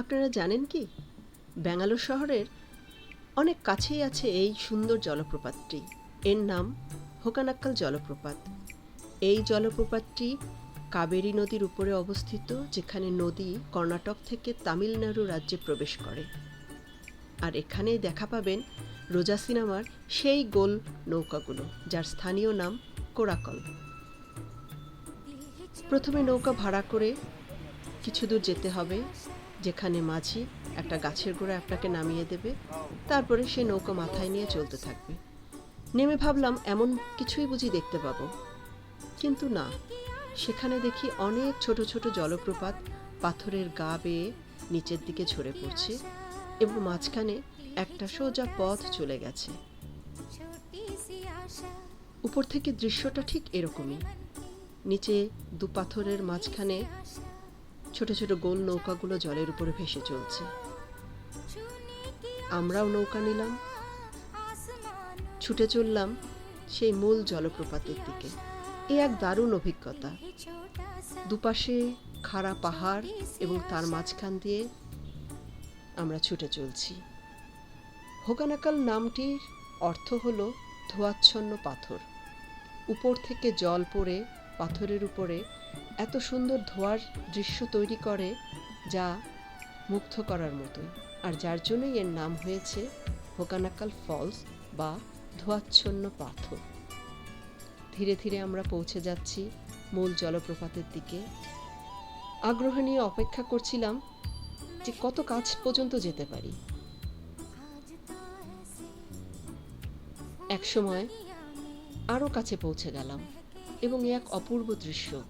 আপনারা জানেন কি? ব্যাঙ্গালোর শহরের অনেক কাছেই আছে এই সুন্দর জলপ্রপাতটি। এর নাম হোকানাক্কাল জলপ্রপাত। এই জলপ্রপাতটি কাবেরী নদীর উপরে অবস্থিত, যেখানে নদী কর্ণাটক থেকে তামিলনাড়ু রাজ্যে প্রবেশ করে। আর এখানেই দেখা পাবেন রোজা সিনেমার সেই গোল নৌকাগুলো, যার স্থানীয় নাম কোরাকল। প্রথমে নৌকা ভাড়া করে কিছু দূর যেতে হবে। যেখানে মাঝি একটা গাছের গোড়া আপনাকে নামিয়ে দেবে, তারপরে সে নৌকা মাথায় নিয়ে চলতে থাকবে। নেমে ভাবলাম, এমন কিছুই বুঝি দেখতে পাবো। কিন্তু না, সেখানে দেখি অনেক ছোট ছোট জলপ্রপাত পাথরের গা বেয়ে নিচের দিকে ঝরে পড়ছে এবং মাঝখানে একটা সোজা পথ চলে গেছে। উপর থেকে দৃশ্যটা ঠিক এরকমই। নিচে দু পাথরের মাঝখানে ছোট ছোট গোল নৌকাগুলো জলের উপরে ভেসে চলছে। আমরাও নৌকা নিলাম। ছুটে চললাম সেই মূল জলপ্রপাতের দিকে। এ এক দারুণ অভিজ্ঞতা। দুপাশে খাড়া পাহাড় এবং তার মাঝখান দিয়ে আমরা ছুটে চলছি। হোগানাকাল নামটির অর্থ হলো ধোয়াচ্ছন্ন পাথর। উপর থেকে জল পড়ে পাথরের উপরে এত সুন্দর ধোয়ার দৃশ্য তৈরি করে যা মুগ্ধ করার মতোই। আর যার জন্যই এর নাম হয়েছে হোকানাকাল ফলস বা ধোয়াচ্ছন্ন পাথর। ধীরে ধীরে আমরা পৌঁছে যাচ্ছি মূল জলপ্রপাতের দিকে। আগ্রহ নিয়ে অপেক্ষা করছিলাম যে কত কাছ পর্যন্ত যেতে পারি। এক সময় আরও কাছে পৌঁছে গেলাম। এবং এক অপূর্ব দৃশ্য।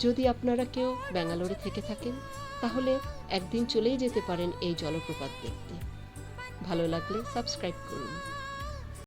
যদি আপনারা কেউ ব্যাঙ্গালোরে থেকে থাকেন, তাহলে একদিন চলেই যেতে পারেন এই জলপ্রপাত দেখতে। ভালো লাগলে সাবস্ক্রাইব করুন।